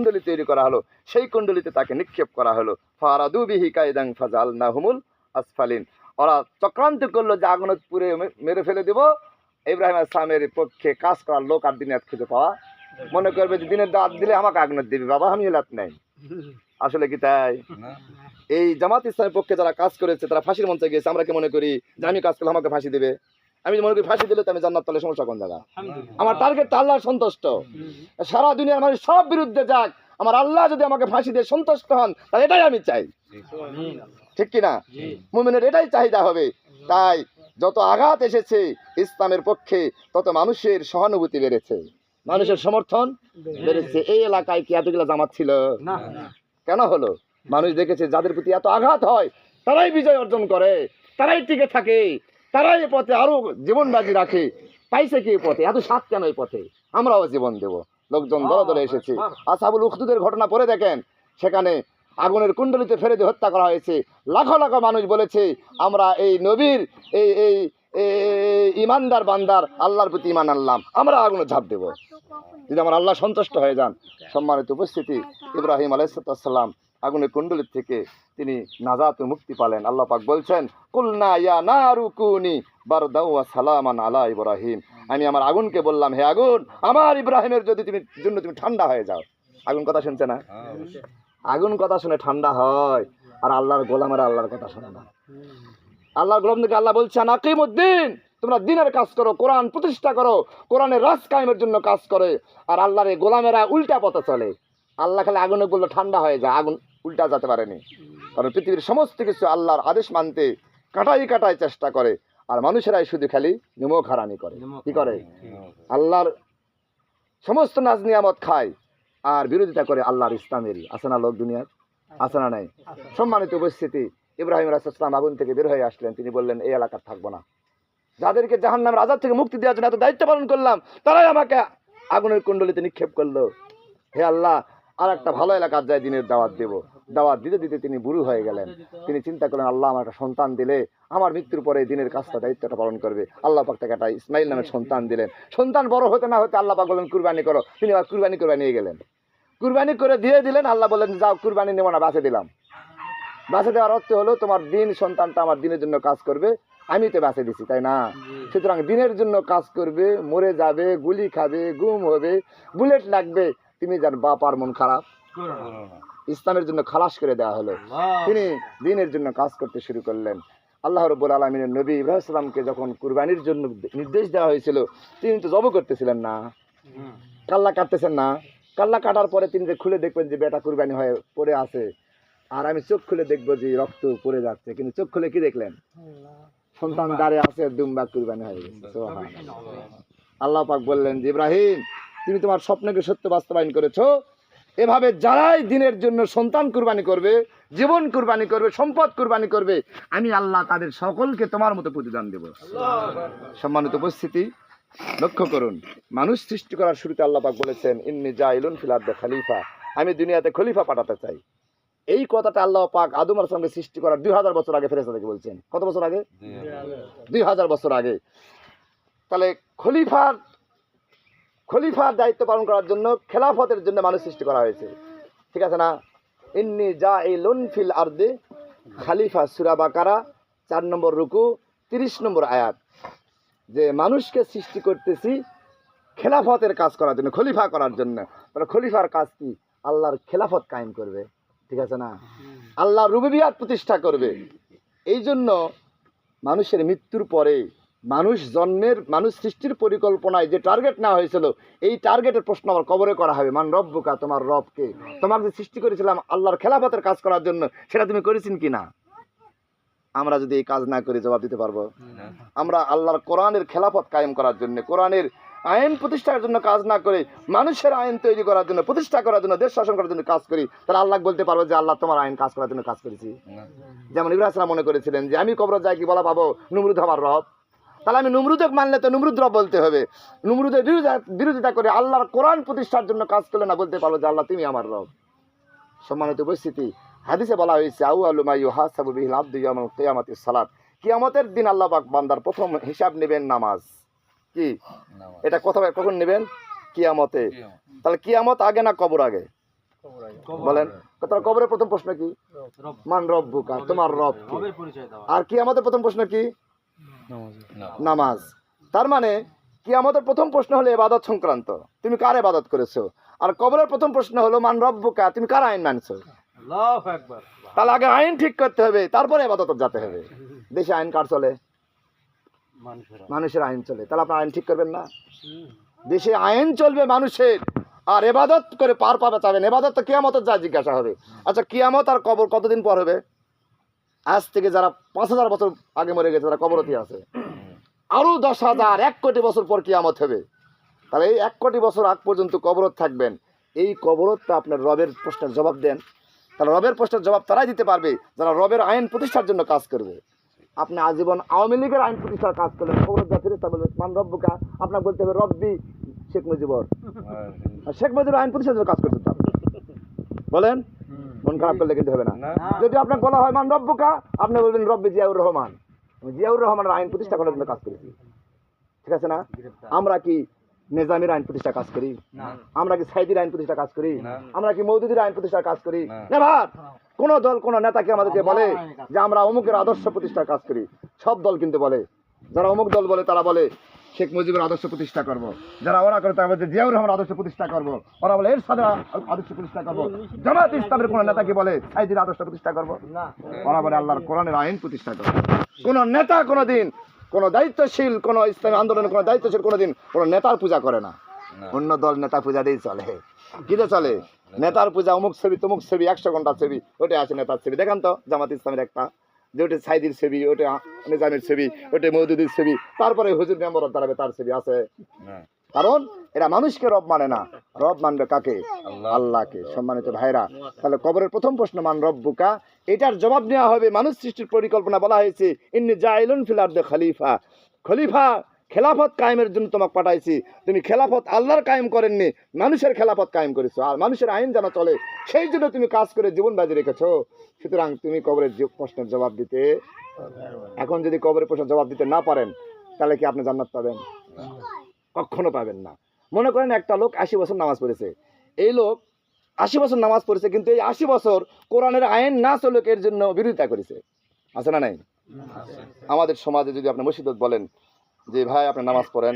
কুণ্ডলী তৈরি করা হলো। সেই কুণ্ডলিতে তাকে নিক্ষেপ করা হলো। ফারাদু বিহি কায়দাং ফাজাল নাহুমুল আসফালিন। ওরা চক্রান্ত করল যে আগুন পুরে মেরে ফেলে দেব। ইব্রাহিম আসলামের পক্ষে কাজ করার লোক আর দিনে খুঁজে পাওয়া। মনে করবে যে দিনের দাঁত দিলে আমাকে আগুনের দিবি। বাবা, আমি এলাত নাই। আসলে কি তাই? এই জামাত ইসলামের পক্ষে যারা কাজ করেছে, তারা ফাঁসির মঞ্চে গিয়েছে। আমরা কি মনে করি যে আমি কাজ করলে আমাকে ফাঁসি দেবে? আমি মনে করি ফাঁসি দিলে আমি জান্নাত তলে সমস্যা কোন জায়গা? আমার টার্গেট আল্লাহ সন্তুষ্ট। সারা দুনিয়ার মানুষ সব বিরুদ্ধে যাক আমার আল্লাহ যদি আমাকে ফাঁসি দিয়ে সন্তুষ্ট হন তাহলে এটাই আমি চাই। ঠিক কি না? মুমিনের এটাই চাহিদা হবে। তাই যত আঘাত এসেছে ইসলামের পক্ষে তত মানুষের সহানুভূতি বেড়েছে। মানুষের সমর্থন বেড়েছে। এই এলাকায় কি এতগুলো জামাত ছিল? কেন হলো? মানুষ দেখেছে যাদের প্রতি এত আঘাত হয় তারাই বিজয় অর্জন করে তারাই টিকে থাকে। তারাই এ পথে আরও জীবন বাজি রাখে। পাইছে কি পথে? এত সাত কেন এই পথে? আমরাও জীবন দেব। লোকজন দলে দলে এসেছে। আসাবুল উখদুদের ঘটনা পরে দেখেন। সেখানে আগুনের কুণ্ডলিতে ফেলে দিয়ে হত্যা করা হয়েছে। লাখো লাখো মানুষ বলেছে আমরা এই নবীর এই এই এই ইমানদার বান্দার আল্লাহর প্রতি ইমান আনলাম। আমরা আগুনে ঝাঁপ দেব। যদি আমার আল্লাহ সন্তুষ্ট হয়ে যান সম্মানিত উপস্থিতি ইব্রাহিম আলাইসাল্লাম আগুনের কুণ্ডলীর থেকে তিনি নাজাত মুক্তি পালেন। আল্লাহ পাক বলছেন, কুলনা ইয়া নারুকুনি বারদাউ ওয়া সালামান আলা ইব্রাহিম। আমি আমার আগুনকে বললাম, হে আগুন, আমার ইব্রাহিমের যদি তুমি, জন্য তুমি ঠান্ডা হয়ে যাও। আগুন কথা শুনছে না? আগুন কথা শুনে ঠান্ডা হয় আর আল্লাহর গোলামের আল্লাহর কথা শোনে না। আল্লাহর গোলাম থেকে আল্লাহ বলছেন, আকিমুদ্দিন, তোমরা দিনের কাজ করো, কোরআন প্রতিষ্ঠা করো কোরআনের রাজ কায়েমের জন্য কাজ করে, আর আল্লাহর গোলামেরা উল্টা পথে চলে। আল্লাহ খালি আগুনে বলল, ঠান্ডা হয়ে যায় আগুন উল্টা যেতে পারেনি। কারণ পৃথিবীর সমস্ত কিছু আল্লাহর আদেশ মানতে কাটাই কাটাই চেষ্টা করে আর মানুষেরাই শুধু খালি নিমক হারানি করে। কি করে? আল্লাহর সমস্ত নাজ নিয়ামত খায় আর বিরোধিতা করে আল্লাহর ইসলামেরই আছে না লোক দুনিয়ার? আছে না নাই? সম্মানিত উপস্থিতি ইব্রাহিম রাসুসলাম আগুন থেকে বের হয়ে আসলেন। তিনি বললেন এই এলাকার থাকব না। যাদেরকে জাহান নামের আজাদ থেকে মুক্তি দেওয়ার জন্য এত দায়িত্ব পালন করলাম তারাই আমাকে আগুনের কুণ্ডলিতে নিক্ষেপ করল। হে আল্লাহ আর একটা ভালো এলাকার যায় দিনের দাওয়াত দেব। দাওয়াত দিতে দিতে তিনি বুড়ো হয়ে গেলেন। তিনি চিন্তা করলেন আল্লাহ আমার একটা সন্তান দিলে আমার মৃত্যুর পরে দিনের কাজটা দায়িত্বটা পালন করবে। আল্লাহ পাক তাকে একটা ইসমাইল নামের সন্তান দিলেন। সন্তান বড় হতে না হতে আল্লাহ পাক বললেন কুরবানি করো। তিনি আবার কুরবানি করে নিয়ে গেলেন। কুরবানি করে দিয়ে দিলেন আল্লাহ বললেন যাও কুরবানি নেব না বাঁচে দিলাম। বাঁচে দেওয়ার অর্থ হলো তোমার দিন সন্তানটা আমার দিনের জন্য কাজ করবে আমি তো বাঁচে দিছি তাই না? সুতরাং দিনের জন্য কাজ করবে মরে যাবে গুলি খাবে গুম হবে বুলেট লাগবে। তুমি যার বাপ আর মন খারাপ। ইসলামের জন্য খালাস করে দেওয়া হলো। তিনি দিনের জন্য কাজ করতে শুরু করলেন। আল্লাহ রব্বুল আলমিনের নবী ইব্রাহিম সালামকে যখন কুরবানির জন্য নির্দেশ দেওয়া হয়েছিল তিনি তো জব করতেছিলেন না। কাল্লা কাটতেছেন না। কাল্লা কাটার পরে তিনি যে খুলে দেখবেন যে বেটা কুরবানি হয়ে পড়ে আছে আর আমি চোখ খুলে দেখব যে রক্ত পড়ে যাচ্ছে। কিন্তু চোখ খুলে কি দেখলেন? সন্তান দাঁড়িয়ে আছে দুম্বা কুরবানি হয়ে গেছে। আল্লাহ পাক বললেন যে ইব্রাহিম তুমি তোমার স্বপ্নকে সত্য বাস্তবায়ন করেছ। এভাবে যারাই দিনের জন্য সন্তান কুরবানি করবে জীবন কুরবানি করবে সম্পদ কুরবানি করবে আমি আল্লাহ তাদের সকলকে তোমার মতো প্রতিদান দেব। সম্মানিত উপস্থিতি লক্ষ্য করুন মানুষ সৃষ্টি করার শুরুতে আল্লাহ পাক বলেছেন ইন্নি জাইলুন ফিলাদ্দে খলিফা আমি দুনিয়াতে খলিফা পাঠাতে চাই। এই কথাটা আল্লাহ পাক আদম আসলামকে সৃষ্টি করার দুই হাজার বছর আগে ফেরেস্তা থেকে বলছেন। কত বছর আগে? দুই হাজার বছর আগে। তাহলে খলিফার খলিফার দায়িত্ব পালন করার জন্য খেলাফতের জন্য মানুষ সৃষ্টি করা হয়েছে। ঠিক আছে না? ইন্নি যা এই লোন ফিল আর্দে। খালিফা সুরা বাকারা, চার নম্বর রুকু, তিরিশ নম্বর আয়াত। যে মানুষকে সৃষ্টি করতেছি খেলাফতের কাজ করার জন্য, খলিফা করার জন্য। তাহলে খলিফার কাজ কি? আল্লাহর খেলাফত কায়েম করবে। ঠিক আছে না? আল্লাহ রুবিবিয়াত প্রতিষ্ঠা করবে। এই জন্য মানুষের মৃত্যুর পরে মানুষ জন্মের মানুষ সৃষ্টির পরিকল্পনায় যে টার্গেট নেওয়া হয়েছিল এই টার্গেটের প্রশ্ন আবার কবরে করা হবে। মান রব্বুকা তোমার রবকে। তোমাকে যে সৃষ্টি করেছিলাম আল্লাহর খেলাফতের কাজ করার জন্য সেটা তুমি করেছেন কি না? আমরা যদি এই কাজ না করি জবাব দিতে পারব? আমরা আল্লাহর কোরআনের খেলাফত কায়েম করার জন্য কোরআনের আইন প্রতিষ্ঠার জন্য কাজ না করে মানুষের আইন তৈরি করার জন্য প্রতিষ্ঠা করার জন্য দেশ শাসন করার জন্য কাজ করি তাহলে আল্লাহ বলতে পারব যে আল্লাহ তোমার আইন কাজ করার জন্য কাজ করেছি। যেমন ইব্রাহিম মনে করেছিলেন যে আমি কবর যাই কি বলা পাবো? নুমরুদ আমার রব। তাহলে আমি নুমরুদক মানলে তো নুমরুদ রব বলতে হবে। নুমরুদের বিরোধিতা বিরোধিতা করে আল্লাহর কোরআন প্রতিষ্ঠার জন্য কাজ করলে না বলতে পারব যে আল্লাহ তুমি আমার রব। সম্মানিত উপস্থিতি হাদিসে বলা হয়েছে আউ আলুমাই হাসাবু বিহিল আব্দু ইয়ামুল কিয়ামাতিস সালাত। কিয়ামতের দিন আল্লাহ পাক বান্দার প্রথম হিসাব নেবেন নামাজ। কি? এটা কোথায় কখন নেবেন? কিয়ামতে। তাহলে কিয়ামত আগে না কবর আগে? বলেন। তোমার কবরের প্রথম প্রশ্ন কি? মান রব্বুকা তোমার রব কে? রবের পরিচয় দেওয়া আর কি আমাদের প্রথম প্রশ্ন কি? নামাজ। তার মানে কি আমাদের প্রথম প্রশ্ন হলো এবাদত সংক্রান্ত। তুমি কার এবাদত করেছ? আর কবরের প্রথম প্রশ্ন হলো মান রব্বুকা? তুমি কার আইন মানছো? আল্লাহু তাহলে আগে আইন ঠিক করতে হবে তারপরে এবাদত যেতে হবে। দেশে আইন কার চলে? মানুষের আইন। চলে। তাহলে আপনার আইন ঠিক করবেন না? দেশে আইন চলবে মানুষের আর এবাদত করে পার পাবে চাবেন এবাদত তো কিয়ামতের যা জিজ্ঞাসা হবে। আচ্ছা কিয়ামত আর কবর কতদিন পর হবে? আজ থেকে যারা পাঁচ হাজার বছর আগে মরে গেছে তারা কবরতি আছে। আরও দশ হাজার এক কোটি বছর পর কিয়ামত হবে। তাহলে এই এক কোটি বছর আগ পর্যন্ত কবরত থাকবেন। এই কবরতটা আপনার রবের প্রশ্নের জবাব দেন। তাহলে রবের প্রশ্নের জবাব তারাই দিতে পারবে যারা রবের আইন প্রতিষ্ঠার জন্য কাজ করবে। আপনি আজীবন আওয়ামী লীগের আইন প্রতিষ্ঠার কাজ করলেন খবর যা ফেরেস্তা বলবে মান রব্বুকা? আপনার বলতে হবে রব্বি শেখ মুজিবর। শেখ মুজিবুর আইন প্রতিষ্ঠার জন্য কাজ করতে বলেন? মন খারাপ করলে কিন্তু হবে না। যদি আপনার বলা হয় মান রব্বুকা আপনি বলবেন রব্বি জিয়াউর রহমান আমি জিয়াউর রহমানের আইন প্রতিষ্ঠা করার জন্য কাজ করেছি। ঠিক আছে না? আমরা কি নিজামের আইন প্রতিষ্ঠা কাজ করি? আমরা কি সাইদির আইন প্রতিষ্ঠা কাজ করি? আমরা কি মৌদুদির আইন প্রতিষ্ঠার কাজ করি? নেভার কোন দল কোন নেতাকে আমাদেরকে বলে যে আমরা অমুকের আদর্শ প্রতিষ্ঠার কাজ করি। সব দল কিন্তু বলে। যারা অমুক দল বলে তারা বলে। শেখ মুজিবের আদর্শ প্রতিষ্ঠা করব। যারা ওরা করে তারা বলে যে জিয়াউর রহমান আদর্শ প্রতিষ্ঠা করব। ওরা বলে এর সাথে আদর্শ প্রতিষ্ঠা করব। জামাত ইসলামের কোন নেতাকে বলে সাইদির আদর্শ প্রতিষ্ঠা করব? ওরা বলে আল্লাহর কোরআনের আইন প্রতিষ্ঠা করব। কোন নেতা কোনোদিন কোন দায়িত্বশীল কোন ইসলামী আন্দোলনের কোন দায়িত্বশীল কোনোদিন কোন নেতার পূজা করে না। অন্য দল নেতা পূজা দিয়ে চলে। কিরে চলে। নেতার পূজা অমুক ছবি তমুক ছবি একশো ঘণ্টার ছবি ওটা আছে নেতার ছবি। দেখান তো জামাত ইসলামের একটা যে ওটা সাইদির ছবি ওটা নিজামের ছবি ওটা মৌদুদির ছবি তারপরে হুজুর মেম্বর দাঁড়াবে তার ছবি আছে। কারণ এরা মানুষকে রব মানে না। রব মানবে কাকে? আল্লাহকে। সম্মানিত ভাইরা তাহলে কবরের প্রথম প্রশ্ন মান রব্বুকা? এটার জবাব নেওয়া হবে মানুষ সৃষ্টির পরিকল্পনা বলা হয়েছে ইন্নি জাইলুন ফিল আরদে খলিফা। খলিফা খেলাফত কায়েমের জন্য তোমাকে পাঠাইছি। তুমি খেলাফত আল্লাহর কায়েম করেননি মানুষের খেলাফত কায়েম করেছ। আর মানুষের আইন যেন চলে সেই জন্য তুমি কাজ করে জীবন বাজি রেখেছো। সুতরাং তুমি কবরের প্রশ্নের জবাব দিতে এখন যদি কবরের প্রশ্নের জবাব দিতে না পারেন তাহলে কি আপনি জান্নাত পাবেন? কখনো পাবেন না। মনে করেন একটা লোক আশি বছর নামাজ পড়েছে। এই লোক আশি বছর নামাজ পড়েছে কিন্তু এই আশি বছর কোরআনের আইন না চলুক এর জন্য বিরোধিতা করেছে। আছে না নাই? আমাদের সমাজে যদি আপনি মসজিদ বলেন যে ভাই আপনি নামাজ পড়েন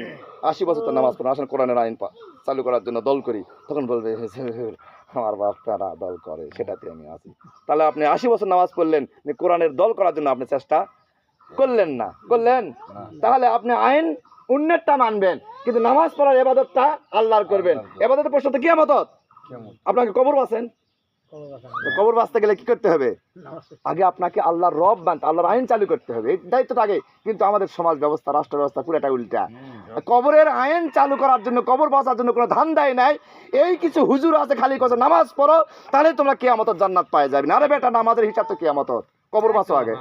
আশি বছর তো নামাজ পড়েন আসলে কোরআনের আইন চালু করার জন্য দল করি তখন বলবে আমার বাপ তারা দল করে সেটাতে আমি আছি। তাহলে আপনি আশি বছর নামাজ পড়লেন কোরআনের দল করার জন্য আপনি চেষ্টা করলেন না করলেন? তাহলে আপনি আইন উন্নতটা মানবেন কিন্তু নামাজ পড়ার এবাদতটা আল্লাহর করবেন। এবাদতের প্রশ্ন তো কি আমাদত আপনাকে কবর বাসেন? কবর বাঁচতে গেলে কি করতে হবে? আগে আপনাকে আল্লাহর রব মানতে আল্লাহর আইন চালু করতে হবে। এই দায়িত্বটা আগে কিন্তু আমাদের সমাজ ব্যবস্থা রাষ্ট্র ব্যবস্থা পুরোটা উল্টা। কবরের আইন চালু করার জন্য কবর বাঁচার জন্য কোনো ধান দেয় নাই। এই কিছু হুজুর আছে খালি কথা নামাজ পড়ো তাহলে তোমরা কেয়ামতর জান্নাত পাই যাবে না। আরে বেটা নামাজের হিসাব তো কেয়ামতর। কবর বাঁচো আগে।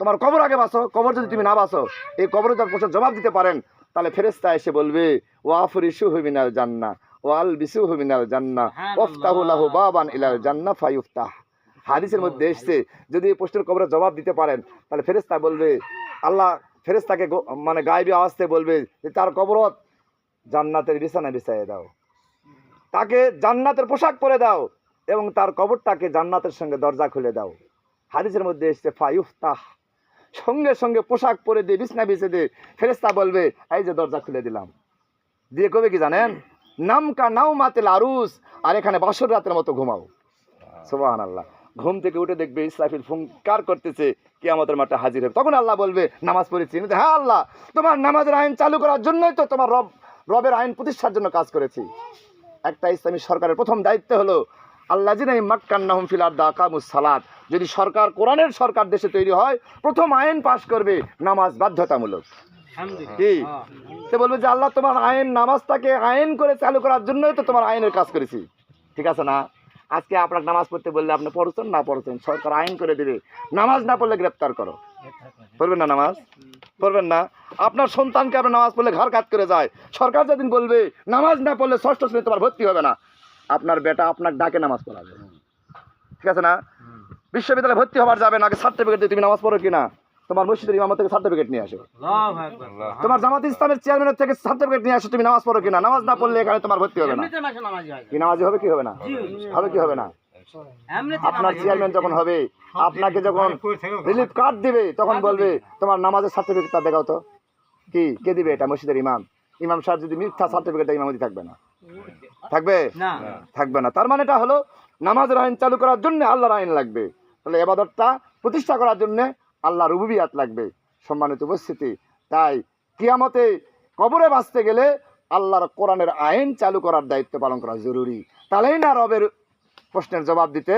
তোমার কবর আগে বাঁচো। কবর যদি তুমি না বাঁচো এই কবরে যখন প্রশ্ন জবাব দিতে পারেন তাহলে ফেরেস্তা এসে বলবে ওয়াফরিসু হুমিনাল জান্না ওয়াল বিসু হুমিনাল জান্না ওফতাহুল্লাহু বাবান ইলাল জান্না ফায়ুফতাহ। হাদিসের মধ্যে এসছে যদি এই প্রশ্নের কবরে জবাব দিতে পারেন তাহলে ফেরেস্তা বলবে আল্লাহ ফেরেস্তাকে মানে গায়েবী আওয়াজতে বলবে যে তার কবরত জান্নাতের বিছানা বিছাইয়ে দাও। তাকে জান্নাতের পোশাক পরে দাও এবং তার কবরটাকে জান্নাতের সঙ্গে দরজা খুলে দাও। হাদিসের মধ্যে এসছে ফায়ুফতাহ। সঙ্গে সঙ্গে পোশাক পরে দিয়ে বিছনা বিছে দিয়ে ফেরেস্তা বলবে এই যে দরজা খুলে দিলাম। দিয়ে কবে কি জানেন? নামকা নাও মাতেল আরুস আর এখানে বাসর রাতের মতো ঘুমাও। সুবাহান আল্লাহ ঘুম থেকে উঠে দেখবে ইসরাফিল ফুঙ্কার করতেছে কি আমাদের মাঠে হাজির হবে। তখন আল্লাহ বলবে নামাজ পড়েছি হ্যাঁ আল্লাহ তোমার নামাজের আইন চালু করার জন্যই তো তোমার রব রবের আইন প্রতিষ্ঠার জন্য কাজ করেছি। একটা ইসলামী সরকারের প্রথম দায়িত্ব হলো আল্লাহ জিনাই মাক্কান্নাহুম ফিল আরদা আকামুস সালাত। যদি সরকার কোরআনের সরকার দেশে তৈরি হয় প্রথম আইন পাশ করবে নামাজ বাধ্যতামূলক। কি সে বলবে যে আল্লাহ তোমার আইন নামাজটাকে আইন করে চালু করার জন্যই তো তোমার আইনের কাজ করেছি। ঠিক আছে না? আজকে আপনার নামাজ পড়তে বললে আপনি পড়ছেন না পড়ছেন? সরকার আইন করে দেবে। নামাজ না পড়লে গ্রেপ্তার করো। পড়বেন না নামাজ? পড়বেন না। আপনার সন্তানকে আপনার নামাজ পড়লে ঘর কাজ করে যায়। সরকার যেদিন বলবে নামাজ না পড়লে ষষ্ঠ শ্রেণি তোমার ভর্তি হবে না। আপনার বেটা আপনার ডাকে নামাজ পড়াবে। ঠিক আছে না? বিশ্ববিদ্যালয়ে ভর্তি হবার যাবে না আগে সার্টিফিকেট দিয়ে তুমি নামাজ পড়ো কিনা? তোমার মসজিদের ইমাম থেকে সার্টিফিকেট নিয়ে আসো। তোমার জামাত ইসলামের চেয়ারম্যানের থেকে সার্টিফিকেট নিয়ে আসো তুমি নামাজ পড়ো কিনা? নামাজ না পড়লে এখানে তোমার ভর্তি হবে না। কি নামাজি হবে কি হবে না? হবে কি হবে না? আপনার চেয়ারম্যান যখন হবে আপনাকে যখন রিলিফ কার্ড দিবে তখন বলবে তোমার নামাজের সার্টিফিকেটটা দেখাও তো। কি? কে দিবে এটা? মসজিদের ইমাম। ইমাম সাহেব যদি মিথ্যা সার্টিফিকেট ইমামতি থাকবে না। থাকবে? না। থাকবে না। তার মানে এটা হলো নামাজের আইন চালু করার জন্য আল্লাহর আইন লাগবে। তাহলে এবাদতটা প্রতিষ্ঠা করার জন্য আল্লাহ রুবুবিয়াত লাগবে, সম্মানিত উপস্থিতি। তাই কিয়ামতে কবরে বাঁচতে গেলে আল্লাহর কোরআনের আইন চালু করার দায়িত্ব পালন করা জরুরি। তাহলেই না রবের প্রশ্নের জবাব দিতে।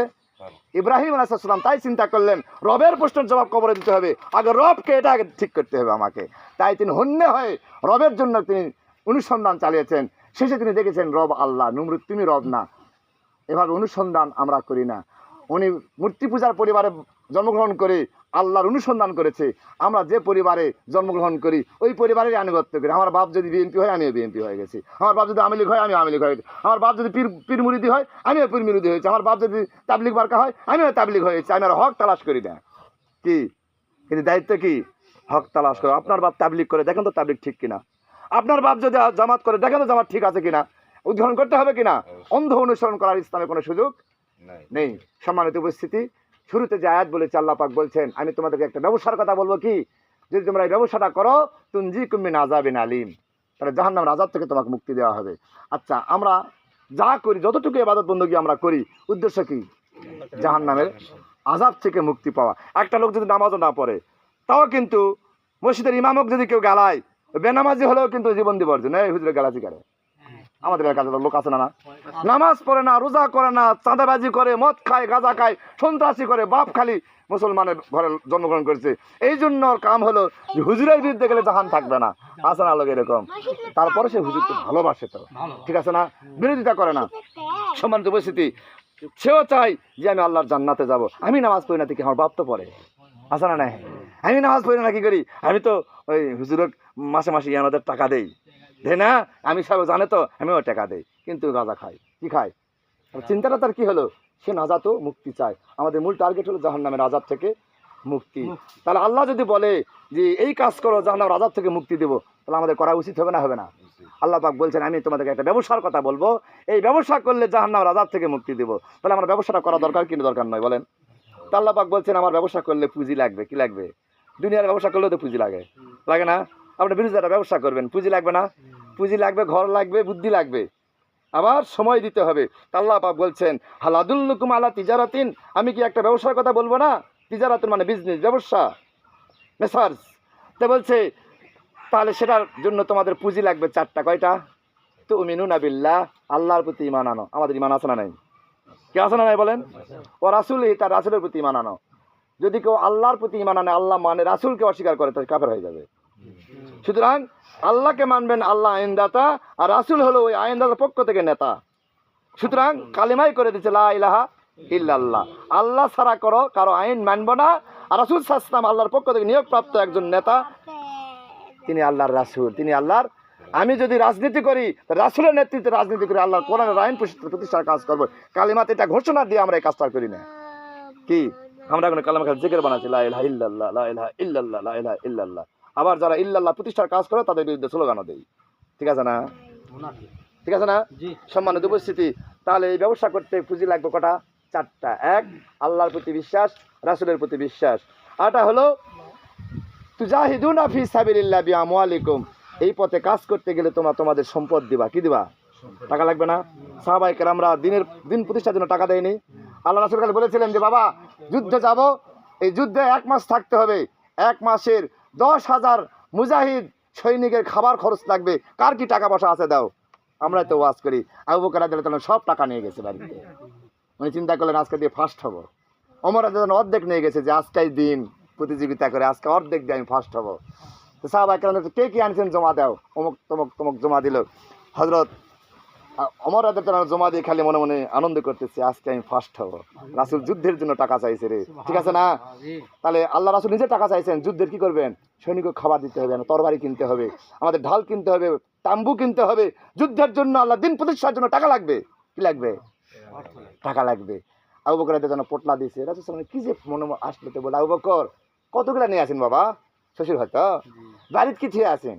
ইব্রাহিম আলাইসালাম তাই চিন্তা করলেন, রবের প্রশ্নের জবাব কবরে দিতে হবে। আগে রবকে এটা আগে ঠিক করতে হবে আমাকে। তাই তিনি হন্যে হয়ে রবের জন্য তিনি অনুসন্ধান চালিয়েছেন। শেষে তিনি দেখেছেন, রব আল্লাহ নুমরুদ তুমি রব না। এভাবে অনুসন্ধান আমরা করি না। উনি মূর্তি পূজার পরিবারে জন্মগ্রহণ করে আল্লাহর অনুসন্ধান করেছে আমরা যে পরিবারে জন্মগ্রহণ করি ওই পরিবারের আনুগত্য করি। আমার বাপ যদি বিএনপি হয় আমিও বিএনপি হয়ে গেছি। আমার বাপ যদি আমিলিক হয় আমি আমিলিক হয়ে গেছি। আমার বাপ যদি পীর পীর মুরিদি হয় আমিও পীর মুরিদি হয়েছি। আমার বাপ যদি তাবলিক বার্কা হয় আমিও তাবলিক হয়েছি। আমি আর হক তালাশ করি না। কি? কিন্তু দায়িত্ব কি? হক তালাশ করো। আপনার বাপ তাবলিক করে দেখেন তো তাবলিক ঠিক কিনা। আপনার বাপ যদি জামাত করে দেখেন তো জামাত ঠিক আছে কিনা। উদ্ঘাটন করতে হবে কিনা? অন্ধ অনুসরণ করার ইসলামে কোনো সুযোগ নেই। সম্মানিত উপস্থিতি শুরুতে যে আয়াত বলেছে পাক বলছেন, আমি তোমাদেরকে একটা ব্যবসার কথা বলব কি? যদি তোমরা এই ব্যবসাটা করো তুঞ্জি কুমিন আজাবিন আলিম। তাহলে জাহান জাহান্নাম আজাদ থেকে তোমাকে মুক্তি দেওয়া হবে। আচ্ছা আমরা যা করি, যতটুকু এবাদত বন্দী আমরা করি, উদ্দেশ্য কি? জাহান্নামের আজাব থেকে মুক্তি পাওয়া। একটা লোক যদি নামাজও না পড়ে, তাও কিন্তু মসজিদের ইমামক যদি কেউ গালায়, বেনামাজি হলেও কিন্তু জীবন দিবর্জন। এই হুজুরে গালাজি করে? আমাদের এলাকাতে লোক আছে না নামাজ পড়ে না, রোজা করে না, চাঁদাবাজি করে, মদ খায়, গাঁজা খায়, সন্ত্রাসী করে, বাপ খালি মুসলমানের ঘরে জন্মগ্রহণ করেছে। এই জন্য ওর কাম হলো যে হুজুরের বিরুদ্ধে গেলে জাহান থাকবে না। আছে না লোক এরকম। তারপরে সে হুজুরকে ভালোবাসে তো। ঠিক আছে না? বিরোধিতা করে না। সম্মানিত উপস্থিতি, সেও চাই যে আমি আল্লাহর জান্নাতে যাব। আমি নামাজ পড়ি না থেকে আমার বাপ তো পড়ে। আছে না আমি নামাজ পড়ি না কি করি? আমি তো ওই হুজুরক মাসে মাসে আমাদের টাকা দেই। দেয় না? আমি সব জানে তো আমিও টাকা দেই। কিন্তু গাঁজা খাই কি খাই আর চিন্তাটা তার কি হলো? সে নাজাতো মুক্তি চায়। আমাদের মূল টার্গেট হলো জাহান নামের আজাদ থেকে মুক্তি। তাহলে আল্লাহ যদি বলে যে এই কাজ করো জাহান নামের আজাদ থেকে মুক্তি দেবো তাহলে আমাদের করা উচিত হবে না হবে না? আল্লাহ পাক বলছেন আমি তোমাদেরকে একটা ব্যবসার কথা বলব। এই ব্যবসা করলে জাহান নামের আজাদ থেকে মুক্তি দেবো। তাহলে আমার ব্যবসাটা করা দরকার কিন্তু দরকার নয় বলেন? তা আল্লাহ পাক বলছেন আমার ব্যবসা করলে পুঁজি লাগবে। কি লাগবে? দুনিয়ার ব্যবসা করলেও তো পুঁজি লাগে। লাগে না? আপনি বিরোধিতাটা ব্যবসা করবেন। পুঁজি লাগবে না। পুঁজি লাগবে, ঘর লাগবে, বুদ্ধি লাগবে। আবার সময় দিতে হবে। আল্লাহ পাক বলছেন হালাদুল্লুকুম আলা তিজারাতিন? আমি কি একটা ব্যবসার কথা বলব না? তিজারাতিন মানে বিজনেস ব্যবসা। মেসার্স তো বলছে, তাহলে সেটার জন্য তোমাদের পুঁজি লাগবে চারটা। কয়টা? তো মিনু নাবিল্লাহ আল্লাহর প্রতি ইমান আনো। আমাদের ইমান আছে না নাই? কে আছে না নাই বলেন? ও রাসুল তার রাসুলের প্রতি ইমান আনো। যদি কেউ আল্লাহর প্রতি ইমান আনে, আল্লাহ মানে রাসুলকে অস্বীকার করে, তাহলে কাফের হয়ে যাবে। সুতরাং আল্লাহকে মানবেন আল্লাহ আইনদাতা, আর রাসুল হলো ওই আইনদাতার পক্ষ থেকে নেতা। সুতরাং কালিমাই করে দিচ্ছে লা ইলাহা ইল্লাল্লাহ। আল্লাহ ছাড়া করো, কারও আইন মানব না। আর রাসুল সাসলাম আল্লাহর পক্ষ থেকে নিয়োগপ্রাপ্ত একজন নেতা। তিনি আল্লাহর রাসুল, তিনি আল্লাহর আমি যদি রাজনীতি করি রাসুলের নেতৃত্বে রাজনীতি করি আল্লাহর কোরআনের আইন প্রতিষ্ঠা- প্রতিষ্ঠার কাজ করব। কালিমাতে এটা ঘোষণা দিয়ে আমরা এই কাজটা করি না। কি? আমরা কোনো কালামা জিকির বানাচ্ছি, লা ইলাহা ইল্লাল্লাহ, লা ইলাহা আবার যারা ইল্লাল্লাহ প্রতিষ্ঠার কাজ করে তাদের বিরুদ্ধে স্লোগানও দেই। ঠিক আছে না? ঠিক আছে না? সম্মানিত উপস্থিতি তাহলে এই ব্যবসা করতে পুঁজি লাগবে কটা? চারটা। এক আল্লাহর প্রতি বিশ্বাস রাসুলের প্রতি বিশ্বাস। আরটা হলো তুজাহিদুনা ফি সাবিলিল্লাহ বি এই পথে কাজ করতে গেলে তোমরা তোমাদের সম্পদ দিবা। কি দিবা? টাকা লাগবে না? সাহাবাই আমরা দিনের দিন প্রতিষ্ঠার জন্য টাকা দেয়নি। আল্লাহ রাসুল বলেছিলেন যে বাবা যুদ্ধে যাব এই যুদ্ধে এক মাস থাকতে হবে। এক মাসের দশ হাজার মুজাহিদ সৈনিকের খাবার খরচ লাগবে। কার কি টাকা পয়সা আছে দাও? আমরা তো ওয়াজ করি। আবু বকর তাআলা সব টাকা নিয়ে গেছে বাড়িতে। উনি চিন্তা করলেন, আজকে দিয়ে ফার্স্ট হব। অমর অর্ধেক নিয়ে গেছে যে, আজকেই দিন প্রতিযোগিতা করে, আজকে অর্ধেক দিয়ে আমি ফার্স্ট হব। তো সাহাবা কেন কে কি আনছেন জমা দাও? অমুক তমুক তমুক জমা দিল। হজরত অমর রাদিয়াল্লাহু জমা দিয়ে খালি মনে মনে আনন্দ করতেছে আজকে আমি ফার্স্ট হব। রাসূল যুদ্ধের জন্য টাকা চাইছে রে। ঠিক আছে না? তাহলে আল্লাহ রাসুল নিজে টাকা চাইছেন যুদ্ধের কি করবেন? সৈনিক খাবার দিতে হবে তরবারি কিনতে হবে আমাদের ঢাল কিনতে হবে তাম্বু কিনতে হবে যুদ্ধের জন্য আল্লাহ দিন প্রতিষ্ঠার জন্য টাকা লাগবে। কি লাগবে? টাকা লাগবে। আবু বকর যেন পোটলা দিয়েছে রাসুল সাল্লাম কি যে মনে আসলো তো বলে আবু বকর কতগুলা নিয়ে আসেন বাবা? শ্বশুর হয়তো। বাড়িতে কি থিয়ে আসেন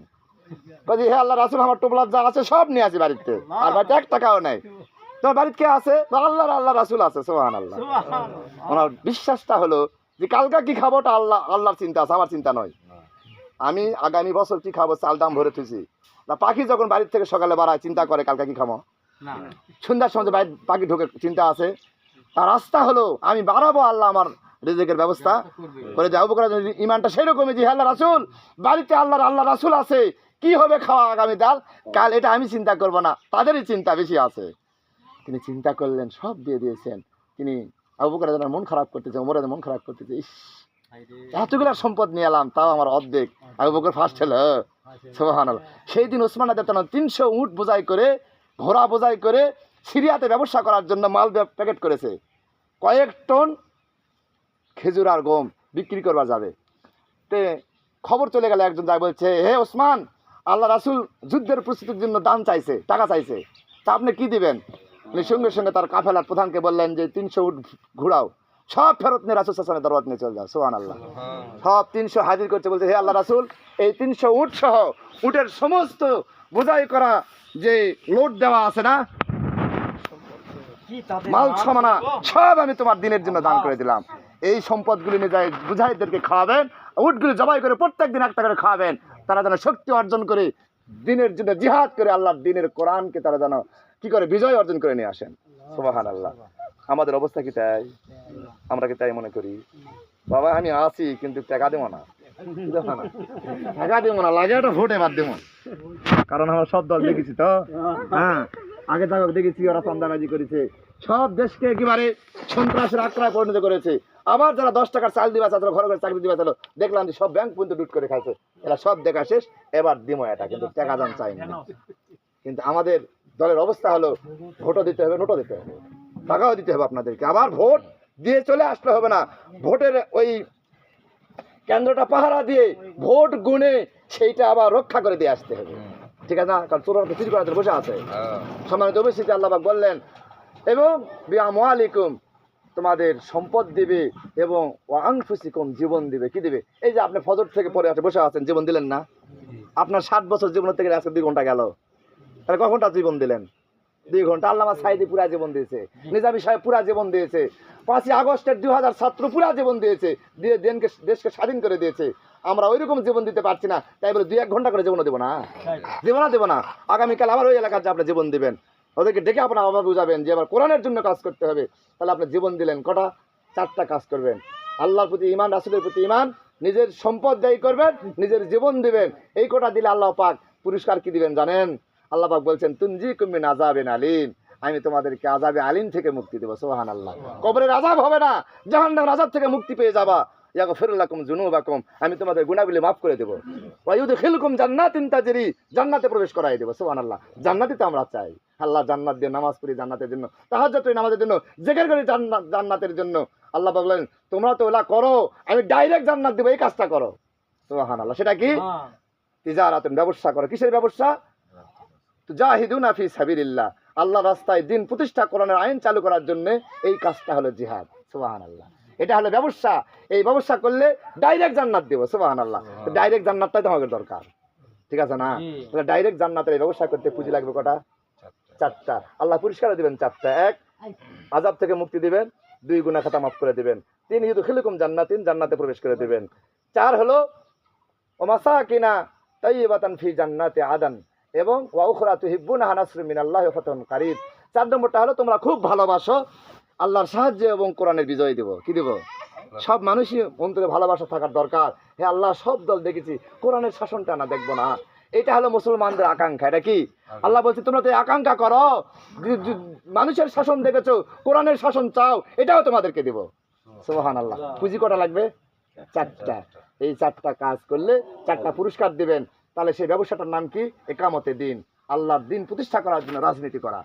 হে আল্লাহ রাসুল আমার টোপলার যা আছে সব নিয়ে আসি বাড়িতে। আর বাড়িতে এক টাকাও নেই। তোমার বাড়িতে কে আছে? আল্লাহ আল্লাহ রাসুল আছে। সোহান আল্লাহ ওনার বিশ্বাসটা হলো যে কালকা কি খাব ওটা আল্লাহ আল্লাহর চিন্তা আছে আমার চিন্তা নয়। আমি আগামী বছর কি খাব চাল দাম ভরে থুছি না পাখি যখন বাড়ির থেকে সকালে বাড়ায় চিন্তা করে কালকা কি খাব? সন্ধ্যার সময় যে বাড়ি পাখি ঢোকে চিন্তা আছে। তার রাস্তা হলো আমি বাড়াবো আল্লাহ আমার রিজিকের ব্যবস্থা করে যাব ইমানটা সেরকমই যে আল্লাহ রাসুল বাড়িতে আল্লাহর আল্লাহ রাসুল আছে। কি হবে খাওয়া আগামী কাল এটা আমি চিন্তা করব না। তাদেরই চিন্তা বেশি আছে। তিনি চিন্তা করলেন, সব দিয়ে দিয়েছেন। তিনি আবু বকর মন খারাপ করতেছে ওমর মন খারাপ করতেছে। ইস! এতগুলো সম্পদ নিয়ে এলাম, তাও আমার অর্ধেক। আবু ফার্স্ট হলো। সুবহানাল্লাহ। সেই দিন ওসমান রাদিয়াল্লাহু তিনশো উট বোঝাই করে ঘোড়া বোঝাই করে, সিরিয়াতে ব্যবসা করার জন্য মাল প্যাকেট করেছে। কয়েক টন খেজুর আর গম বিক্রি করবার যাবে। তে খবর চলে গেল, একজন যায় বলছে, হে ওসমান আল্লাহ রাসুল যুদ্ধের প্রস্তুতির জন্য দান চাইছে টাকা চাইছে। তা আপনি কি দিবেন? উনি সঙ্গে সঙ্গে তার কাফেলার প্রধানকে বললেন যে তিনশো উট ঘুরাও। সব ফেরত নিয়ে রাসুল সাসনের দরবাত নিয়ে চলে যাও। সোহান আল্লাহ সব তিনশো হাজির করছে বলছে হে আল্লাহ রাসুল এই তিনশো উট সহ উটের সমস্ত বোঝাই করা যে লোড দেওয়া আছে না মাল সমানা সব আমি তোমার দিনের জন্য দান করে দিলাম। এই সম্পদগুলি নিয়ে যায় বুঝাইদেরকে খাওয়াবেন উটগুলি জবাই করে প্রত্যেক দিন একটা করে খাওয়াবেন। তারা যেন শক্তি অর্জন করে দিনের জন্য জিহাদ করে আল্লাহর দিনের কোরআনকে তারা যেন কি করে বিজয় অর্জন করে নিয়ে আসেন। সুবাহান আল্লাহ আমাদের অবস্থা কি তাই? আমরা কি তাই মনে করি? বাবা আমি আছি কিন্তু টাকা দেবো না। টাকা দেবো না লাগে ওটা ভোটে বাদ দেবো। কারণ আমরা সব দল দেখেছি তো? হ্যাঁ। আগে থাকক দেখেছি ওরা চন্দাবাজি করেছে। সব দেশকে একেবারে সন্ত্রাসের আক্রয় পরিণত করেছে। আবার যারা দশ টাকার চাল দিবা চাল ঘরে ঘরে চাকরি দিবা চাল দেখলাম যে সব ব্যাংক পর্যন্ত লুট করে খাইছে। এরা সব দেখা শেষ এবার দিমো এটা কিন্তু টাকা দাম চাই না। কিন্তু আমাদের দলের অবস্থা হলো ভোটও দিতে হবে নোটও দিতে হবে। টাকাও দিতে হবে আপনাদেরকে। আবার ভোট দিয়ে চলে আসলে হবে না। ভোটের ওই কেন্দ্রটা পাহারা দিয়ে ভোট গুনে সেইটা আবার রক্ষা করে দিয়ে আসতে হবে। ঠিক আছে? না কারণ চোরা চুরি করাতে বসে আছে। সম্মানিত উপস্থিতি আল্লাহবাক বললেন এবং বিআমালিকুম তোমাদের সম্পদ দিবে এবং ওয়াংফুসিকুম জীবন দিবে। কি দিবে? এই যে আপনি ফজর থেকে পরে আসে বসে আছেন জীবন দিলেন না? আপনার ষাট বছর জীবন থেকে আজকে দুই ঘণ্টা গেল। তাহলে ক ঘণ্টা জীবন দিলেন? দুই ঘণ্টা। আল্লামা সাইদি পুরা জীবন দিয়েছে। নিজামী সাহেব পুরা জীবন দিয়েছে। পাঁচই আগস্টের দুই হাজার ছাত্র পুরা জীবন দিয়েছে। দিয়ে দেনকে দেশকে স্বাধীন করে দিয়েছে। আমরা ওই রকম জীবন দিতে পারছি না। তাই বলে দুই এক ঘণ্টা করে জীবন দেবো না? দেবো না দেবো না। আগামীকাল আবার ওই এলাকার যে আপনি জীবন দিবেন। ওদেরকে ডেকে আপনার আবার বুঝাবেন যে আবার কোরআনের জন্য কাজ করতে হবে। তাহলে আপনি জীবন দিলেন কটা? চারটা কাজ করবেন। আল্লাহর প্রতি ইমান রাসুলের প্রতি ইমান নিজের সম্পদ ব্যয় করবেন, নিজের জীবন দিবেন। এই কটা দিলে আল্লাহ পাক পুরস্কার কি দিবেন জানেন? আল্লাহ পাক বলছেন তুনজি কুমিন আজাবেন আলিম। আমি তোমাদেরকে আজাবে আলিম থেকে মুক্তি দেবো সোহান আল্লাহ কবরের আজাব হবে না, জাহান্নামের আজাব থেকে মুক্তি পেয়ে যাবা। ইয়াগো ফিরুল্লাকুম জুনুবাকুম আমি তোমাদের গুণাগুলি মাফ করে দেবো। ওয়াইউদে খিলকুম জান্নাতিন তাজরি জান্নাতে প্রবেশ করাই দেবো সুবহানাল্লাহ। জান্নাতি তো আমরা চাই। আল্লাহ জান্নাত দিয়ে নামাজ পড়ি জান্নাতের জন্য পড়ি নামাজের জন্য জিকির করি জান্নাত জান্নাতের জন্য। আল্লাহ বললেন তোমরা তো ওলা করো আমি ডাইরেক্ট জান্নাত দেবো এই কাজটা করো। সুবহানাল্লাহ সেটা কি? হ্যাঁ। তিজারাতুন ব্যবসা করো। কিসের ব্যবসা? জাহিদুনা ফি সাবিলিল্লাহ। আল্লাহ রাস্তায় দিন প্রতিষ্ঠা করানোর আইন চালু করার জন্য এই কাজটা হলো জিহাদ। সুবহানাল্লাহ। এটা হলো ব্যবসা এই ব্যবসা করলে ডাইরেক্ট জান্নাত দেবো সুবহানাল্লাহ। ডাইরেক্ট জান্নাতটাই তো আমাদের দরকার। ঠিক আছে না? তাহলে ডাইরেক্ট জান্নাতের এই ব্যবসা করতে পুঁজি লাগবে কটা? চারটা। আল্লাহ পুরস্কার দিবেন চারটা। এক আজাব থেকে মুক্তি দিবেন দুই গুণা খাতা মাফ করে দিবেন তিন ইদু খিলুকুম জান্নাতিন জান্নাতে প্রবেশ করে দিবেন। চার হলো ওমাসা কিনা তাইবাতান ফি জান্নাতে আদান এবং ওয়াউখরা তুহিব্বুনা হানাসরু মিনাল্লাহ ফাতাহুন কারীব। চার নম্বরটা হলো তোমরা খুব ভালোবাসো। আল্লাহর সাহায্য এবং কোরআনের বিজয় দেব। কি দেব? সব মানুষই অন্তরে ভালোবাসা থাকার দরকার। হে আল্লাহ সব দল দেখেছি কোরআনের শাসনটা না দেখব না। এটা হলো মুসলমানদের আকাঙ্ক্ষা এটা কি? আল্লাহ। বলছে তোমরা তো আকাঙ্ক্ষা করো। মানুষের শাসন দেখেছ কোরআনের শাসন চাও এটাও তোমাদেরকে দেব। সোহান আল্লাহ পুঁজি কটা লাগবে? চারটা। এই চারটা কাজ করলে চারটা পুরস্কার দিবেন। তাহলে সেই ব্যবসাটার নাম কি? একামতে দিন। আল্লাহর দিন প্রতিষ্ঠা করার জন্য রাজনীতি করা।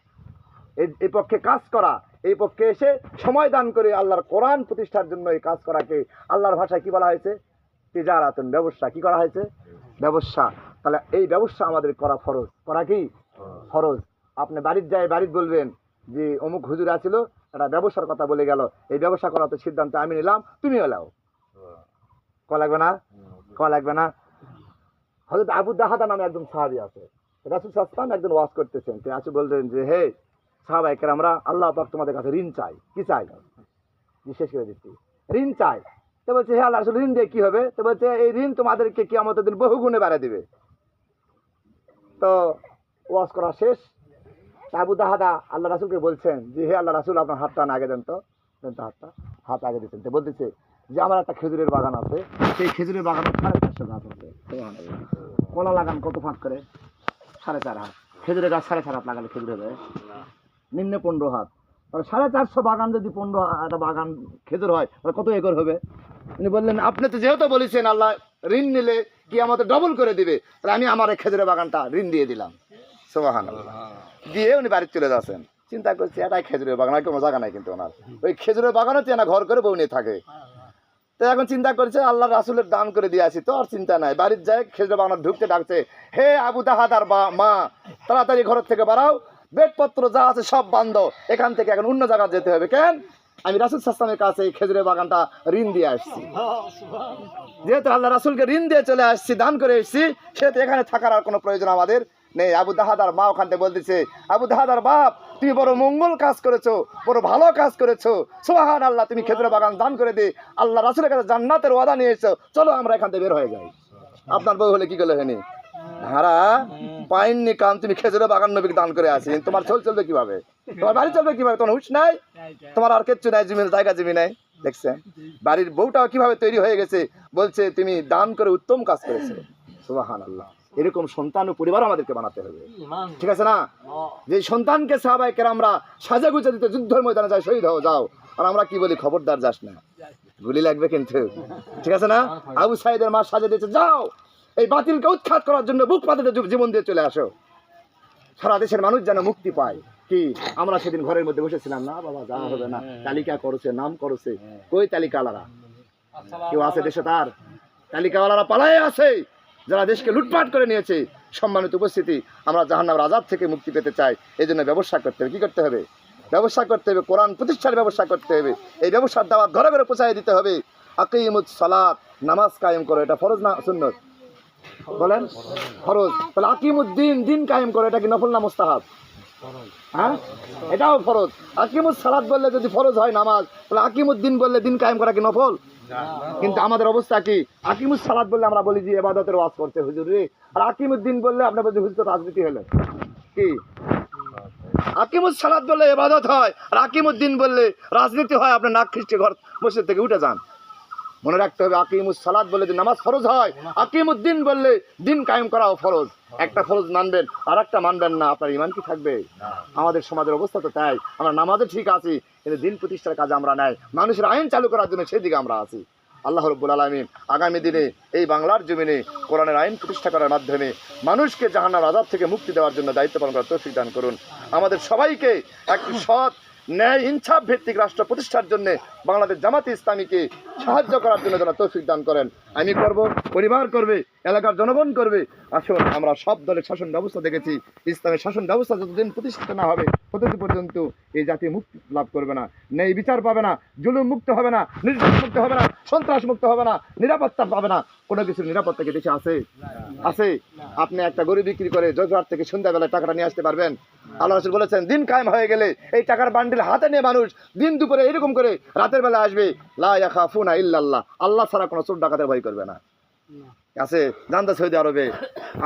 এই পক্ষে কাজ করা। এই পক্ষে এসে সময় দান করে আল্লাহর কোরআন প্রতিষ্ঠার জন্য এই কাজ করাকে আল্লাহর ভাষায় কি বলা হয়েছে? তিজারাতুন ব্যবসা। কি করা হয়েছে? ব্যবসা। তাহলে এই ব্যবসা আমাদের করা ফরজ। করা কি? ফরজ। আপনি বাড়ির যায় বাড়ির বলবেন যে, অমুক হুজুর আছিল, একটা ব্যবসার কথা বলে গেল। এই ব্যবসা করা তো সিদ্ধান্ত আমি নিলাম, তুমিও নাও। ক লাগবে না? ক লাগবে না? হজরত আবু নামে একজন সাহাবি আছে। রাসুল সাস্তান একজন ওয়াজ করতেছেন। তিনি আছে বললেন যে, হে সাহাবাইকের আমরা আল্লাহ পাক তোমাদের কাছে ঋণ চাই কি চাই বিশেষ করে দিচ্ছি। ঋণ চাই তো বলছে, হে আল্লাহ রাসূল ঋণ দিয়ে কি হবে? তো বলছে, এই ঋণ তোমাদেরকে কি আমাদের দিন বহু গুণে বাড়ায় দিবে। তো ওয়াজ করা শেষ। আবু দাহাদা আল্লাহ রাসুলকে বলছেন যে হে আল্লাহ রাসুল, আপনার হাতটা আগে দেন তো। দেন তো হাতটা, হাত আগে দিচ্ছেন তো বলতেছে যে, আমার একটা খেজুরের বাগান আছে। সেই খেজুরের বাগানে সাড়ে চারশো গাছ আছে। কলা লাগান কত ফাঁক করে? সাড়ে চার হাত। খেজুরের গাছ সাড়ে চার হাত লাগালে খেজুর হবে। নিম্ন পনেরো হাত। তাহলে সাড়ে চারশো বাগান যদি পনেরো একটা বাগান খেজুর হয়, তাহলে কত একর হবে? উনি বললেন, আপনি তো যেহেতু বলেছেন, আল্লাহ ঋণ নিলে কি আমাদের ডবল করে দিবে, তাহলে আমি আমার এই খেজুরের বাগানটা ঋণ দিয়ে দিলাম। দিয়ে উনি বাড়ি চলে যাচ্ছেন। চিন্তা করছি, এটাই খেজুরের বাগান, আর কোনো জায়গা নাই কিন্তু ওনার। ওই খেজুরের বাগানে চেনা ঘর করে বউ নিয়ে থাকে। তো এখন চিন্তা করছে আল্লাহ রাসুলের দান করে দিয়ে আসি। তো আর চিন্তা নাই। বাড়ির যায় খেজুরের বাগানে ঢুকতে ডাকছে, হে আবু তাহাদার বা, মা, তাড়াতাড়ি ঘর থেকে বাড়াও। বেডপত্র যা আছে সব বান্ধ। এখান থেকে এখন অন্য জায়গায় যেতে হবে। কেন? আমি রাসুল সাস্তামের কাছে এই খেজুরের বাগানটা ঋণ দিয়ে আসছি। যেহেতু আল্লাহ রাসুলকে ঋণ দিয়ে চলে আসছি, দান করে এসেছি, সেহেতু এখানে থাকার আর কোনো প্রয়োজন আমাদের নেই। আবু দাহাদার মা ওখান থেকে বলতেছে, আবু দাহাদার বাপ, তুমি বড় মঙ্গল কাজ করেছ, বড় ভালো কাজ করেছ। সোহান আল্লাহ তুমি খেজুরের বাগান দান করে দে আল্লাহ রাসুলের কাছে জান্নাতের ওয়াদা নিয়ে এসছো। চলো আমরা এখান থেকে বের হয়ে যাই। আপনার বউ হলে কি করলে হেনি হারা পাইননি কাম তুমি খেজুরের বাগান নবীকে দান করে আসি। তোমার চল চলবে কীভাবে? তোমার বাড়ি চলবে কীভাবে? তোমার হুশ নাই? তোমার আর কিচ্ছু নাই জমি জায়গা জমি নাই। দেখছেন? বাড়ির বউটাও কীভাবে তৈরি হয়ে গেছে বলছে তুমি দান করে উত্তম কাজ করেছ। সুবাহান আল্লাহ এরকম সন্তান ও পরিবার আমাদেরকে বানাতে হবে। ঠিক আছে না? যে সন্তানকে সাহাবাই আমরা সাজা গুজা দিতে যুদ্ধের ময়দানে যাই শহীদ হও যাও। আর আমরা কি বলি খবরদার যাস না। গুলি লাগবে কিন্তু। ঠিক আছে না? আবু সাইদের মা সাজা দিয়েছে যাও এই বাতিলকে উৎখাত করার জন্য বুক পাতে জীবন দিয়ে চলে আসো। সারা দেশের মানুষ যেন মুক্তি পায়। কি? আমরা সেদিন ঘরের মধ্যে বসেছিলাম না বাবা যা হবে না। তালিকা করছে নাম করছে। কই তালিকাওয়ালারা? কেউ আছে দেশে তার? তালিকাওয়ালারা পালায় আছে। যারা দেশকে লুটপাট করে নিয়েছে সম্মানিত উপস্থিতি আমরা জাহান্নাম আজাদ থেকে মুক্তি পেতে চাই। এই জন্য ব্যবসা করতে হবে। কি করতে হবে? ব্যবসা করতে হবে কোরআন প্রতিষ্ঠার ব্যবসা করতে হবে। এই ব্যবসার দাওয়াত ঘরে ঘরে পৌঁছায় দিতে হবে। আকিমুদ সালাত নামাজ কায়েম করো এটা ফরজ না সুন্নত? বলেন? ফরজ। তাহলে আকিমুদ্দিন দিন কায়েম করো, এটা কি নফল না মোস্তাহাব? হ্যাঁ? এটাও ফরজ। আকিমুদ সালাত বললে যদি ফরজ হয় নামাজ, তাহলে আকিমুদ্দিন বললে দিন কায়েম করা কি নফল? কিন্তু আমাদের অবস্থা কি? আকিমুস সালাত বললে আমরা বলি যে, এবাদতের ওয়াজ করতে হুজুর রে। আর আকিমুদ্দিন বললে আপনার বলছি হুজুর রাজনীতি হলো কি? আকিমুস সালাত বললে এবাদত হয়, আর আকিমুদ্দিন বললে রাজনীতি হয় আপনার নাক খ্রিস্টে ঘর মসজিদ থেকে উঠে যান। মনে রাখতে হবে, আকিমুস সালাত বললে যে নামাজ ফরজ হয়। আকিমুদ্দিন বললে দিন কায়েম করাও ফরজ। একটা ফরজ মানবেন আর একটা মানবেন না। আপনার ইমান কি থাকবে? আমাদের সমাজের অবস্থা তো তাই। আমরা নামাজে ঠিক আছি, কিন্তু দিন প্রতিষ্ঠার কাজে আমরা নাই। মানুষের আইন চালু করার জন্য সেদিকে আমরা আছি। আল্লাহ রব্বুল আলমিন আগামী দিনে এই বাংলার জমিনে কোরআনের আইন প্রতিষ্ঠা করার মাধ্যমে মানুষকে জাহান্নার আজাব থেকে মুক্তি দেওয়ার জন্য দায়িত্ব পালন করার তৌফিক দান করুন। আমাদের সবাইকে একটি সৎ ন্যায় ইনসাফ ভিত্তিক রাষ্ট্র প্রতিষ্ঠার জন্য বাংলাদেশ জামাতে ইসলামীকে সাহায্য করার জন্য যারা তৌফিক দান করেন। আমি করব, পরিবার করবে। এলাকার জনগণ করবে। আসুন, আমরা সব দলের শাসন ব্যবস্থা দেখেছি। ইসলামের শাসন ব্যবস্থা যতদিন প্রতিষ্ঠিত না হবে, ততদিন পর্যন্ত এই জাতি মুক্তি লাভ করবে না। নেই বিচার পাবে না, জুলুম মুক্ত হবে না, নির্যাতন মুক্ত হবে না, সন্ত্রাস মুক্ত হবে না, নিরাপত্তা পাবে না। কোনো কিছুর নিরাপত্তা কি দেশে আছে? আছে। আপনি একটা গরু বিক্রি করে জজহাট থেকে সন্ধ্যাবেলায় টাকাটা নিয়ে আসতে পারবেন। আল্লাহ রসুল বলেছেন, দিন কায়েম হয়ে গেলে এই টাকার বান্ডিল হাতে নিয়ে মানুষ দিন দুপুরে এরকম করে রাতের বেলা আসবে। লা ইয়াখাফুনা ইল্লাল্লাহ। আল্লাহ ছাড়া কোনো চোর ডাকাতের ভয় করবে না। আছে জানতে সৌদি আরবে।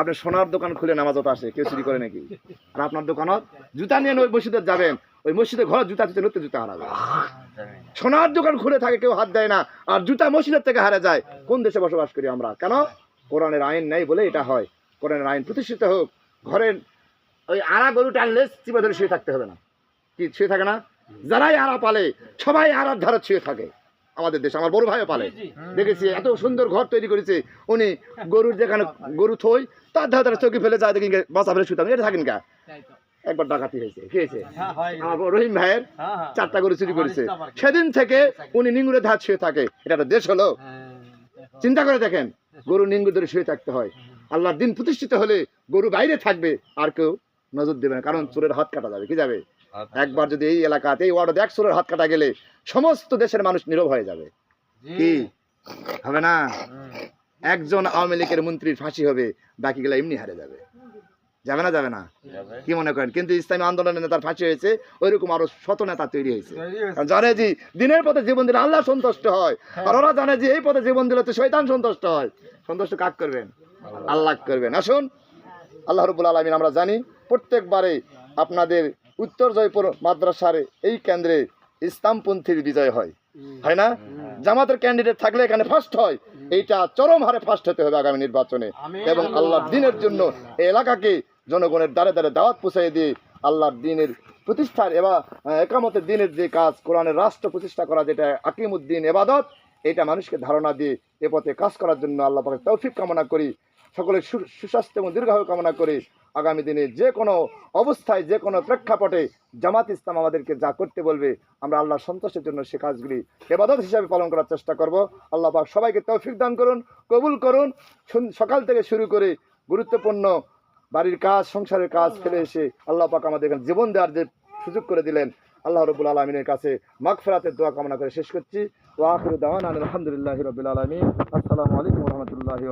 আপনি সোনার দোকান খুলে নামাজত আসে, কেউ চুরি করে নাকি? আর আপনার দোকানত জুতা নিয়ে ওই মসজিদে যাবেন, ওই মসজিদে ঘর জুতা দিতে নতুন জুতা হারাবে। সোনার দোকান খুলে থাকে, কেউ হাত দেয় না, আর জুতা মসজিদের থেকে হারা যায়। কোন দেশে বসবাস করি আমরা? কেন? কোরআনের আইন নেই বলে এটা হয়। কোরআনের আইন প্রতিষ্ঠিত হোক, ঘরের ওই আড়া গরু টানলে চিপে ধরে শুয়ে থাকতে হবে না। কি, শুয়ে থাকে না? যারাই আড়া পালে, সবাই আড়ার ধারে শুয়ে থাকে। আমাদের দেশে আমার বড় ভাইও পালে। দেখেছি এত সুন্দর ঘর তৈরি করেছে। উনি গরুর যেখানে গরু থই তার ধারে ধারে চৌকি ফেলে যায় দেখি বাসা ফেলে শুতাম এটা থাকেন কা? একবার ডাকাতি হয়েছে কি হয়েছে আমার রহিম ভাইয়ের চারটা গরু চুরি করেছে। সেদিন থেকে উনি নিঙ্গুরে ধার শুয়ে থাকে। এটা একটা দেশ হলো। চিন্তা করে দেখেন গরু নিঙ্গু ধরে শুয়ে থাকতে হয়। আল্লাহর দিন প্রতিষ্ঠিত হলে গরু বাইরে থাকবে আর কেউ নজর দেবে না কারণ চোরের হাত কাটা যাবে কি যাবে? একবার যদি এই এলাকাতে এই ওয়ার্ডে এক চোরের হাত কাটা গেলে সমস্ত দেশের মানুষ নীরব হয়ে যাবে। কি? হবে না? একজন আওয়ামী লীগের মন্ত্রীর ফাঁসি হবে বাকিগুলো এমনি হারে যাবে। যাবে না যাবে না? কি মনে করেন? কিন্তু ইসলামী আন্দোলনের নেতার ফাঁসি হয়েছে ওইরকম আরও শত নেতা তৈরি হয়েছে। জানে যে দিনের পথে জীবন দিলে আল্লাহ সন্তুষ্ট হয়। আর ওরা জানে যে এই পথে জীবন দিলে তো শৈতান সন্তুষ্ট হয়। সন্তুষ্ট কাক করবেন? আল্লাহ। করবেন। আসুন আল্লাহ রবুল আলমিন আমরা জানি প্রত্যেকবারে আপনাদের উত্তর জয়পুর মাদ্রাসার এই কেন্দ্রে ইসলামপন্থীর বিজয় হয়। হয় না? জামাতের ক্যান্ডিডেট থাকলে এখানে ফার্স্ট হয়। এইটা চরম হারে ফার্স্ট হতে হবে আগামী নির্বাচনে। এবং আল্লাহর দিনের জন্য এই এলাকাকে জনগণের দ্বারে দ্বারে দাওয়াত পৌঁছাই দিয়ে আল্লাহর দিনের প্রতিষ্ঠার এবার একামতের দিনের যে কাজ কোরআনের রাষ্ট্র প্রতিষ্ঠা করা যেটা আকিমুদ্দিন এবাদত এটা মানুষকে ধারণা দিয়ে এ পথে কাজ করার জন্য আল্লাহ পাকের তৌফিক কামনা করি। সকলের সুস্বাস্থ্য এবং দীর্ঘায়ু কামনা করি। আগামী দিনে যে কোনো অবস্থায় যে কোনো প্রেক্ষাপটে জামাত ইসলাম আমাদেরকে যা করতে বলবে আমরা আল্লাহর সন্তোষের জন্য সে কাজগুলি এবাদত হিসাবে পালন করার চেষ্টা করব। আল্লাহ পাক সবাইকে তৌফিক দান করুন কবুল করুন। সকাল থেকে শুরু করে গুরুত্বপূর্ণ বাড়ির কাজ সংসারের কাজ ফেলে এসে আল্লাহ পাক আমাদের এখানে জীবন দেওয়ার যে সুযোগ করে দিলেন আল্লাহ রবুল আলমিনের কাছে মাগফেরাতের দোয়া কামনা করে শেষ করছি। ওয়াখির দাওয়ান আলহামদুলিল্লাহ রবিল আলমিন। আসসালামু আলাইকুম রহমতুল্লাহি